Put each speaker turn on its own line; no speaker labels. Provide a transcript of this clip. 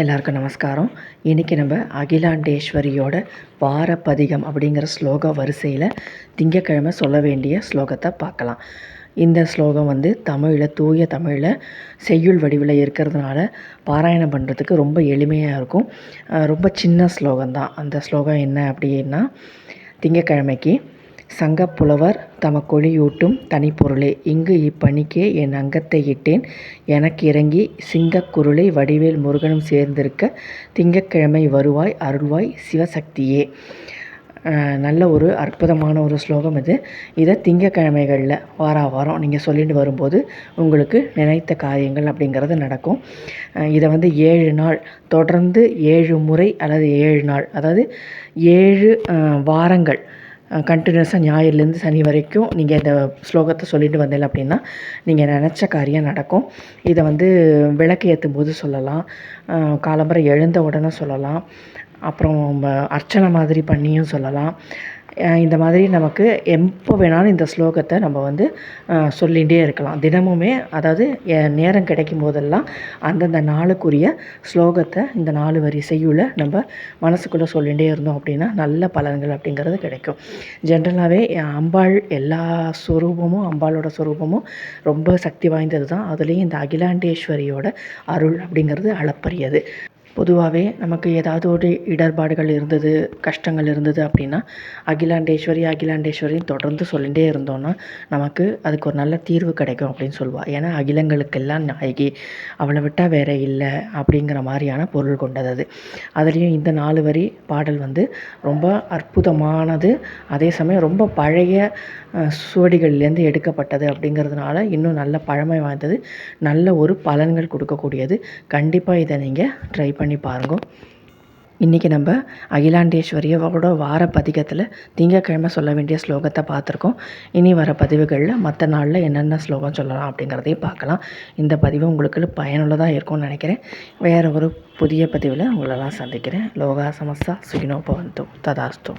எல்லாருக்கும் நமஸ்காரம். இன்றைக்கி நம்ம அகிலாண்டேஸ்வரியோட வாரப்பதிகம் அப்படிங்கிற ஸ்லோக வரிசையில் திங்கக்கிழமை சொல்ல வேண்டிய ஸ்லோகத்தை பார்க்கலாம். இந்த ஸ்லோகம் வந்து தமிழில் தூய தமிழில் செய்யுள் வடிவில் இருக்கிறதுனால பாராயணம் பண்ணுறதுக்கு ரொம்ப எளிமையாக இருக்கும். ரொம்ப சின்ன ஸ்லோகம் தான் அந்த ஸ்லோகம் என்ன அப்படின்னா திங்கக்கிழமைக்கு சங்கப்புலவர் தமக்கொழியூட்டும் தனிப்பொருளே. இங்கு இப்பணிக்கே என் அங்கத்தை இட்டேன். எனக்கு இறங்கி சிங்கக்குருளை வடிவேல் முருகனும் சேர்ந்திருக்க திங்கட்கிழமை வருவாய் அருள்வாய் சிவசக்தியே. நல்ல ஒரு அற்புதமான ஒரு ஸ்லோகம் இது. இதை திங்கக்கிழமைகளில் வாரா வாரம் நீங்கள் சொல்லிட்டு வரும்போது உங்களுக்கு நினைத்த காரியங்கள் அப்படிங்கிறது நடக்கும். இதை வந்து ஏழு நாள் தொடர்ந்து ஏழு முறை அல்லது ஏழு நாள் அதாவது ஏழு வாரங்கள் கண்டினியூஸாக ஞாயிறுலேருந்து சனி வரைக்கும் நீங்கள் இந்த ஸ்லோகத்தை சொல்லிட்டு வந்தீங்க அப்படின்னா நீங்கள் நினச்ச காரியம் நடக்கும். இதை வந்து விளக்கு ஏற்றும் போது சொல்லலாம். காலம்பரம் காலம்பரை எழுந்த உடனே சொல்லலாம். அப்புறம் அர்ச்சனை மாதிரி பண்ணியும் சொல்லலாம். இந்த மாதிரி நமக்கு எப்போ வேணாலும் இந்த ஸ்லோகத்தை நம்ம வந்து சொல்லிகிட்டே இருக்கலாம். தினமுமே அதாவது நேரம் கிடைக்கும் போதெல்லாம் அந்தந்த நாளுக்குரிய ஸ்லோகத்தை இந்த நாலு வரி செய்யுள்ள நம்ம மனசுக்குள்ளே சொல்லிகிட்டே இருந்தோம் அப்படின்னா நல்ல பலன்கள் அப்படிங்கிறது கிடைக்கும். ஜென்ரலாகவே அம்பாள் எல்லா ஸ்வரூபமும் அம்பாளோட ஸ்வரூபமும் ரொம்ப சக்தி வாய்ந்தது தான். அதுலேயும் இந்த அகிலாண்டேஸ்வரியோட அருள் அப்படிங்கிறது அளப்பரியது. பொதுவாகவே நமக்கு ஏதாவது ஒரு இடர்பாடுகள் இருந்தது கஷ்டங்கள் இருந்தது அப்படின்னா அகிலாண்டேஸ்வரி அகிலாண்டேஸ்வரின்னு தொடர்ந்து சொல்லிகிட்டே இருந்தோன்னா நமக்கு அதுக்கு ஒரு நல்ல தீர்வு கிடைக்கும் அப்படின்னு சொல்லுவாள் ஏன்னா அகிலங்களுக்கெல்லாம் நாயகி அவளை விட்டால் வேற இல்லை அப்படிங்கிற மாதிரியான பொருள் கொண்டது அது. அதுலேயும் இந்த நாலு வரி பாடல் வந்து ரொம்ப அற்புதமானது. அதே சமயம் ரொம்ப பழைய சுவடிகள்லேருந்து எடுக்கப்பட்டது அப்படிங்கிறதுனால இன்னும் நல்ல பழமை வாய்ந்தது. நல்ல ஒரு பலன்கள் கொடுக்கக்கூடியது. கண்டிப்பாக இதை நீங்கள் ட்ரை பண்ணி பாருங்க. இன்றைக்கி நம்ம அகிலாண்டேஸ்வரியோட வார பதிகத்தில் திங்கக்கிழமை சொல்ல வேண்டிய ஸ்லோகத்தை பார்த்துருக்கோம். இனி வர பதிவுகளில் மற்ற நாளில் என்னென்ன ஸ்லோகம் சொல்லலாம் அப்படிங்கிறதையும் பார்க்கலாம். இந்த பதிவு உங்களுக்கு பயனுள்ளதாக இருக்கும்னு நினைக்கிறேன். வேறு ஒரு புதிய பதிவில் உங்களெல்லாம் சந்திக்கிறேன். லோகா சமஸ்தா சுகினோ பவந்தோ ததாஸ்தோ.